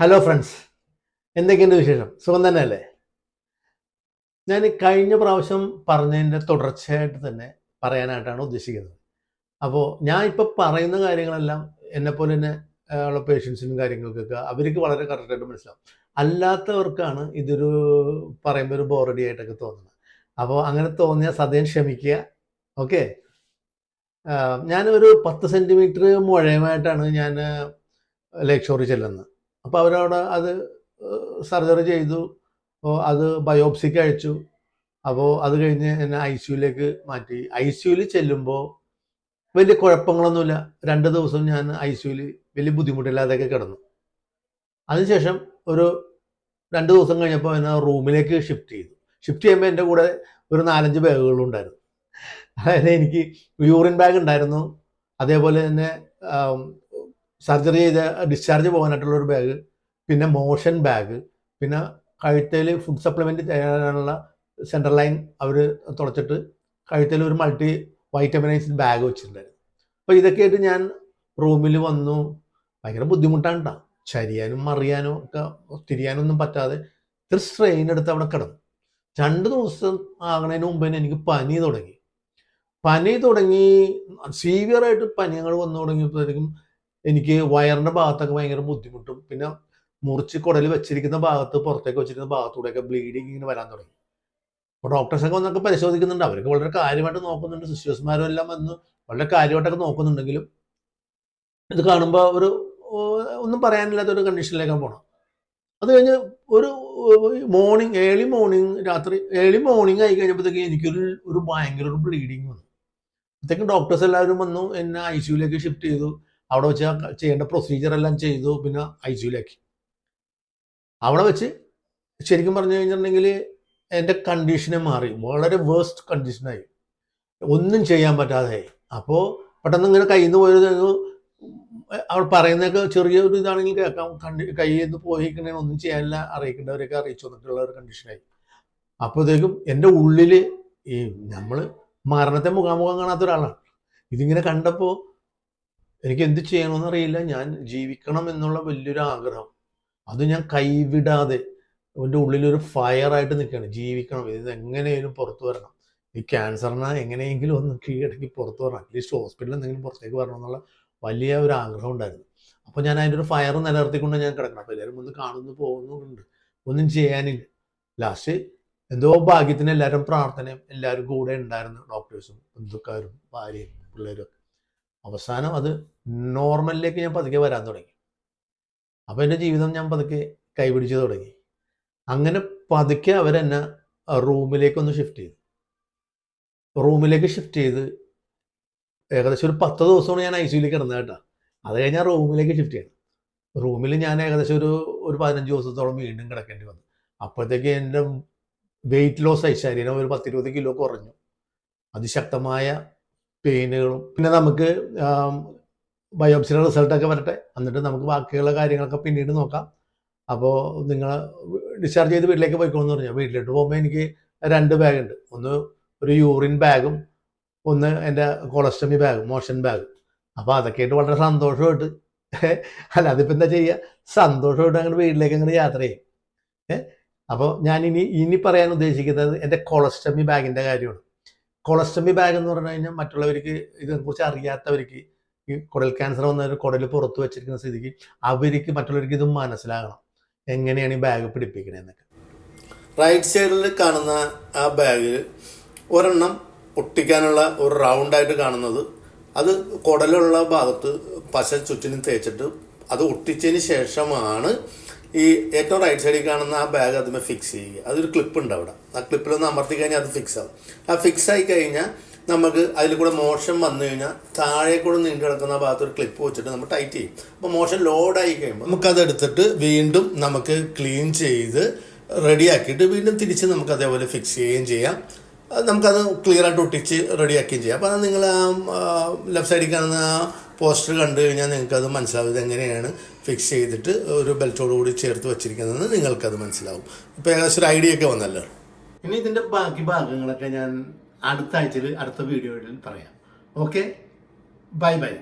Hello friends എന്തൊക്കെയുണ്ട് വിശേഷം? സുഖം തന്നെയല്ലേ? ഞാൻ കഴിഞ്ഞ പ്രാവശ്യം പറഞ്ഞതിന്റെ തുടർച്ചയായിട്ട് തന്നെ പറയാനായിട്ടാണ് ഉദ്ദേശിക്കുന്നത്. അപ്പോൾ ഞാൻ ഇപ്പോൾ പറയുന്ന കാര്യങ്ങളെല്ലാം എന്നെപ്പോലെ തന്നെ ഉള്ള പേഷ്യൻസിനും കാര്യങ്ങൾക്കൊക്കെ അവർക്ക് വളരെ കറക്റ്റായിട്ട് മനസ്സിലാവും. അല്ലാത്തവർക്കാണ് ഇതൊരു പറയുമ്പോൾ ഒരു ബോറഡി ആയിട്ടൊക്കെ തോന്നുന്നത്. അപ്പോൾ അങ്ങനെ തോന്നിയാൽ സദയം ക്ഷമിക്കുക. ഓക്കെ ഞാനൊരു പത്ത് സെന്റിമീറ്റർ മുഴയുമായിട്ടാണ് ഞാൻ ലേക്ക് ഷോറിൽ ചെല്ലുന്നത്. അപ്പോൾ അവരവിടെ അത് സർജറി ചെയ്തു. അപ്പോൾ അത് ബയോപ്സിക്ക് അയച്ചു. അപ്പോൾ അത് കഴിഞ്ഞ് എന്നെ ഐ സിയുലേക്ക് മാറ്റി. ഐ സിയുയിൽ ചെല്ലുമ്പോൾ വലിയ കുഴപ്പങ്ങളൊന്നുമില്ല. രണ്ട് ദിവസം ഞാൻ ഐ സിയുയിൽ വലിയ ബുദ്ധിമുട്ടില്ലാതെയൊക്കെ കിടന്നു. അതിനുശേഷം ഒരു രണ്ട് ദിവസം കഴിഞ്ഞപ്പോൾ എന്നെ റൂമിലേക്ക് ഷിഫ്റ്റ് ചെയ്തു. ഷിഫ്റ്റ് ചെയ്യുമ്പോൾ എന്റെ കൂടെ ഒരു നാലഞ്ച് ബാഗുകളുണ്ടായിരുന്നു അതായത് എനിക്ക് യൂറിൻ ബാഗ് ഉണ്ടായിരുന്നു. അതേപോലെ തന്നെ സർജറി ചെയ്ത ഡിസ്ചാർജ് പോകാനായിട്ടുള്ള ഒരു ബാഗ് പിന്നെ മോഷൻ ബാഗ് പിന്നെ കഴുത്തേൽ ഫുഡ് സപ്ലിമെന്റ് ചെയ്യാനുള്ള സെൻട്രൽ ലൈൻ അവർ തുളച്ചിട്ട് കഴുത്തേൽ ഒരു മൾട്ടി വൈറ്റമിനൈസ്ഡ് ബാഗ് വെച്ചിട്ടുണ്ടായിരുന്നു. അപ്പോൾ ഇതൊക്കെയായിട്ട് ഞാൻ റൂമിൽ വന്നു. ഭയങ്കര ബുദ്ധിമുട്ടാണ് കേട്ടോ ചരിയാനും മറിയാനും ഒക്കെ തിരിയാനൊന്നും പറ്റാതെ ഇത്ര സ്ട്രെയിൻ എടുത്ത് അവിടെ കിടന്നു. രണ്ട് ദിവസം ആകണതിന് മുമ്പ് തന്നെ എനിക്ക് പനി തുടങ്ങി. പനി തുടങ്ങി സീവിയറായിട്ട് പനികൾ വന്നു തുടങ്ങിയപ്പോഴത്തേക്കും എനിക്ക് വയറിന്റെ ഭാഗത്തൊക്കെ ഭയങ്കര ബുദ്ധിമുട്ടും. പിന്നെ മുറിച്ച് കുടൽ വെച്ചിരിക്കുന്ന ഭാഗത്ത് പുറത്തേക്ക് വെച്ചിരിക്കുന്ന ഭാഗത്തൂടെയൊക്കെ ബ്ലീഡിങ് ഇങ്ങനെ വരാൻ തുടങ്ങി. അപ്പോൾ ഡോക്ടേഴ്സൊക്കെ വന്നൊക്കെ പരിശോധിക്കുന്നുണ്ട്. അവരൊക്കെ വളരെ കാര്യമായിട്ട് നോക്കുന്നുണ്ട്. സിസ്റ്റേഴ്സ്മാരും എല്ലാം വന്ന് വളരെ കാര്യമായിട്ടൊക്കെ നോക്കുന്നുണ്ടെങ്കിലും ഇത് കാണുമ്പോൾ ഒരു ഒന്നും പറയാനില്ലാത്ത ഒരു കണ്ടീഷനിലേക്കാണ് പോണം അത് കഴിഞ്ഞ് ഒരു മോർണിംഗ് ഏർലി മോർണിംഗ് രാത്രി ഏർലി മോർണിംഗ് ആയി കഴിഞ്ഞപ്പോഴത്തേക്ക് എനിക്കൊരു ഒരു ഭയങ്കര ഒരു ബ്ലീഡിങ് വന്നു. അപ്പോഴത്തേക്കും ഡോക്ടേഴ്സ് എല്ലാവരും വന്നു. എന്നെ ഐ സിയുലേക്ക് ഷിഫ്റ്റ് ചെയ്തു. അവിടെ വെച്ച് ചെയ്യേണ്ട പ്രൊസീജിയർ എല്ലാം ചെയ്തു പിന്നെ ഐ സിയുലാക്കി അവിടെ വെച്ച് ശരിക്കും പറഞ്ഞു കഴിഞ്ഞിട്ടുണ്ടെങ്കിൽ എന്റെ കണ്ടീഷനെ മാറി. വളരെ വേസ്റ്റ് കണ്ടീഷനായി ഒന്നും ചെയ്യാൻ പറ്റാതെയായി അപ്പോൾ പെട്ടെന്ന് ഇങ്ങനെ കയ്യിൽ നിന്ന് പോയത് അവൾ പറയുന്നതൊക്കെ ചെറിയൊരു ഇതാണെങ്കിൽ കേൾക്കാം. കണ്ടി കയ്യിൽ നിന്ന് പോയിക്കണേ ഒന്നും ചെയ്യാനില്ല അറിയിക്കേണ്ടവരെയൊക്കെ അറിയിച്ചു എന്നൊക്കെയുള്ള ഒരു കണ്ടീഷനായി അപ്പോഴത്തേക്കും എന്റെ ഉള്ളിൽ ഈ നമ്മൾ മരണത്തെ മുഖാമുഖം കാണാത്ത ഒരാളാണ്. ഇതിങ്ങനെ കണ്ടപ്പോൾ എനിക്ക് എന്ത് ചെയ്യണമെന്ന് അറിയില്ല ഞാൻ ജീവിക്കണം എന്നുള്ള വലിയൊരു ആഗ്രഹം അത് ഞാൻ കൈവിടാതെ എന്റെ ഉള്ളിലൊരു ഫയറായിട്ട് നിൽക്കുകയാണ്. ജീവിക്കണം. ഇത് എങ്ങനെയും പുറത്തു വരണം. ഈ ക്യാൻസറിനെ എങ്ങനെയെങ്കിലും ഒന്ന് കീഴടക്കി പുറത്തു വരണം. അറ്റ്ലീസ്റ്റ് ഹോസ്പിറ്റലിൽ എന്തെങ്കിലും പുറത്തേക്ക് വരണം എന്നുള്ള വലിയ ഒരു ആഗ്രഹം ഉണ്ടായിരുന്നു. അപ്പോൾ ഞാൻ അതിന്റെ ഒരു ഫയർ നിലനിർത്തിക്കൊണ്ട് ഞാൻ കിടക്കണം. അപ്പോൾ എല്ലാവരും ഒന്ന് കാണുന്നു പോകുന്നുണ്ട് ഒന്നും ചെയ്യാനില്ല. ലാസ്റ്റ് എന്തോ ഭാഗ്യത്തിന് എല്ലാവരും പ്രാർത്ഥനയും എല്ലാവരും കൂടെ ഉണ്ടായിരുന്നു. ഡോക്ടേഴ്സും ബന്ധുക്കാരും ഭാര്യയും പിള്ളേരും അവസാനം അത് നോർമലിലേക്ക് ഞാൻ പതുക്കെ വരാൻ തുടങ്ങി. അപ്പോൾ എന്റെ ജീവിതം ഞാൻ പതുക്കെ കൈപിടിച്ച് തുടങ്ങി. അങ്ങനെ പതുക്കെ അവരെന്നെ റൂമിലേക്കൊന്ന് ഷിഫ്റ്റ് ചെയ്തു. റൂമിലേക്ക് ഷിഫ്റ്റ് ചെയ്ത് ഏകദേശം ഒരു പത്ത് ദിവസമാണ് ഞാൻ ഐ സിയുയിൽ കിടന്നത് കേട്ടോ. അത് കഴിഞ്ഞാൽ റൂമിലേക്ക് ഷിഫ്റ്റ് ചെയ്യണം റൂമിൽ ഞാൻ ഏകദേശം ഒരു ഒരു പതിനഞ്ച് ദിവസത്തോളം വീണ്ടും കിടക്കേണ്ടി വന്നു. അപ്പോഴത്തേക്ക് എന്റെ വെയിറ്റ് ലോസ് ആയി. ശരീരം ഒരു പത്തിരുപത് കിലോ കുറഞ്ഞു. അതിശക്തമായ പെയിനുകളും. പിന്നെ നമുക്ക് ബയോപ്സിയുടെ റിസൾട്ടൊക്കെ വരട്ടെ. എന്നിട്ട് നമുക്ക് ബാക്കിയുള്ള കാര്യങ്ങളൊക്കെ പിന്നീട് നോക്കാം. അപ്പോൾ നിങ്ങൾ ഡിസ്ചാർജ് ചെയ്ത് വീട്ടിലേക്ക് പോയിക്കോളെന്ന് പറഞ്ഞു. വീട്ടിലോട്ട് പോകുമ്പോൾ എനിക്ക് രണ്ട് ബാഗുണ്ട്. ഒന്ന് ഒരു യൂറിൻ ബാഗും ഒന്ന് എന്റെ കൊളസ്ട്രമി ബാഗ് മോഷൻ ബാഗ്. അപ്പോൾ അതൊക്കെ ആയിട്ട് വളരെ സന്തോഷമായിട്ട്. അല്ല അതിപ്പോൾ എന്താ ചെയ്യുക സന്തോഷമായിട്ട് അങ്ങോട്ട് വീട്ടിലേക്ക് അങ്ങോട്ട് യാത്ര ചെയ്യും. അപ്പോൾ ഞാൻ ഇനി ഇനി പറയാൻ ഉദ്ദേശിക്കുന്നത് എന്റെ കൊളസ്ട്രമി ബാഗിന്റെ കാര്യമാണ്. കൊളസ്റ്റമി ബാഗ് എന്ന് പറഞ്ഞു കഴിഞ്ഞാൽ മറ്റുള്ളവർക്ക് ഇതിനെക്കുറിച്ച് അറിയാത്തവർക്ക് ഈ കുടൽ ക്യാൻസർ വന്നവർ കുടൽ പുറത്ത് വെച്ചിരിക്കുന്ന സ്ഥിതിക്ക് അവർക്ക് മറ്റുള്ളവർക്ക് ഇത് മനസ്സിലാകണം. എങ്ങനെയാണ് ഈ ബാഗ് പിടിപ്പിക്കണതെന്നൊക്കെ റൈറ്റ് സൈഡിൽ കാണുന്ന ആ ബാഗിൽ ഒരെണ്ണം ഒട്ടിക്കാനുള്ള ഒരു റൗണ്ടായിട്ട് കാണുന്നത്. അത് കുടലുള്ള ഭാഗത്ത് പശ ചുറ്റിനും തേച്ചിട്ട് അത് ഒട്ടിച്ചതിന് ശേഷമാണ് ഈ ഏറ്റവും റൈറ്റ് സൈഡിൽ കാണുന്ന ആ ബാഗ് അതിന് ഫിക്സ് ചെയ്യുക. അതൊരു ക്ലിപ്പ് ഉണ്ട് അവിടെ. ആ ക്ലിപ്പിലൊന്ന് അമർത്തി കഴിഞ്ഞാൽ അത് ഫിക്സ് ആവും. ആ ഫിക്സ് ആയി കഴിഞ്ഞാൽ നമുക്ക് അതിൽ കൂടെ മോഷൻ വന്നു കഴിഞ്ഞാൽ താഴെ കൂടെ നീണ്ടു കിടക്കുന്ന ഭാഗത്ത് ഒരു ക്ലിപ്പ് വെച്ചിട്ട് നമ്മൾ ടൈറ്റ് ചെയ്യും. അപ്പോൾ മോഷൻ ലോഡായി കഴിയുമ്പോൾ നമുക്കത് എടുത്തിട്ട് വീണ്ടും നമുക്ക് ക്ലീൻ ചെയ്ത് റെഡിയാക്കിയിട്ട് വീണ്ടും തിരിച്ച് നമുക്ക് അതേപോലെ ഫിക്സ് ചെയ്യുകയും ചെയ്യാം. നമുക്കത് ക്ലിയർ ആയിട്ട് ഒട്ടിച്ച് റെഡിയാക്കുകയും ചെയ്യാം. അപ്പോൾ അത് നിങ്ങൾ ആ ലെഫ്റ്റ് സൈഡിൽ കാണുന്ന ആ പോസ്റ്റർ കണ്ടു കഴിഞ്ഞാൽ നിങ്ങൾക്കത് മനസ്സിലാവും എങ്ങനെയാണ് ഫിക്സ് ചെയ്തിട്ട് ഒരു ബെൽറ്റോട് കൂടി ചേർത്ത് വെച്ചിരിക്കുന്നതെന്ന് നിങ്ങൾക്കത് മനസ്സിലാവും. ഇപ്പോൾ ഏകദേശം ഒരു ഐഡിയ ഒക്കെ വന്നല്ലോ. ഇനി ഇതിന്റെ ബാക്കി ഭാഗങ്ങളൊക്കെ ഞാൻ അടുത്ത ആഴ്ചയിൽ അടുത്ത വീഡിയോയിൽ പറയാം. Okay bye bye